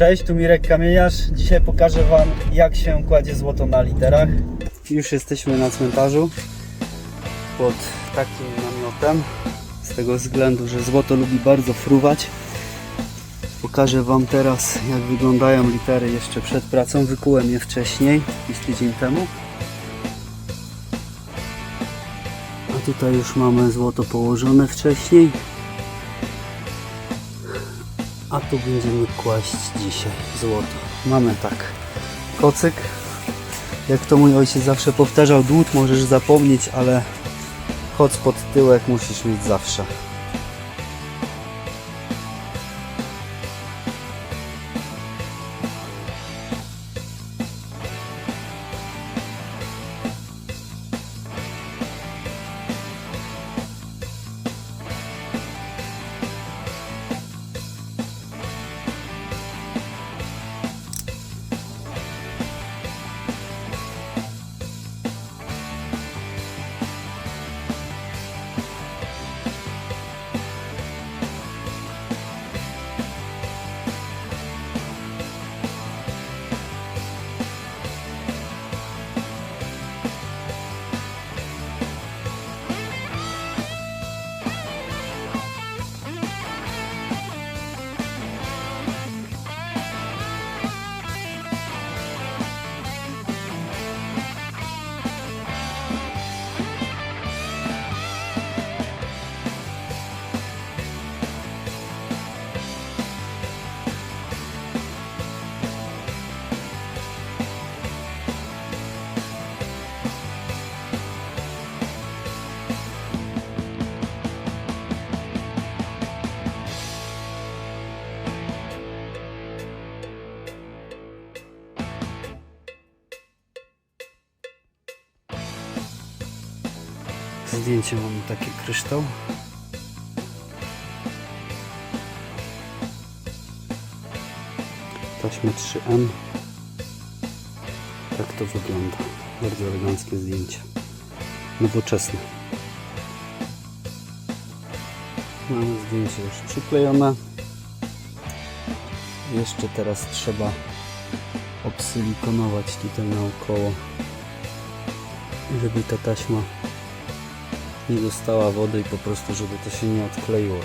Cześć, tu Mirek Kamieniarz. Dzisiaj pokażę Wam, jak się kładzie złoto na literach. Już jesteśmy na cmentarzu pod takim namiotem. Z tego względu, że złoto lubi bardzo fruwać. Pokażę Wam teraz, jak wyglądają litery jeszcze przed pracą. Wykułem je wcześniej, jakiś tydzień temu. A tutaj już mamy złoto położone wcześniej. A tu będziemy kłaść dzisiaj złoto. Mamy tak, kocyk. Jak to mój ojciec zawsze powtarzał, dłut możesz zapomnieć, ale koc pod tyłek musisz mieć zawsze. Zdjęcie mamy takie kryształ. Taśmy 3M. Tak to wygląda. Bardzo eleganckie zdjęcie. Nowoczesne. Mamy zdjęcie już przyklejone. Jeszcze teraz trzeba obsilikonować tutaj naokoło, żeby ta taśma nie dostała wody i po prostu, żeby to się nie odkleiło.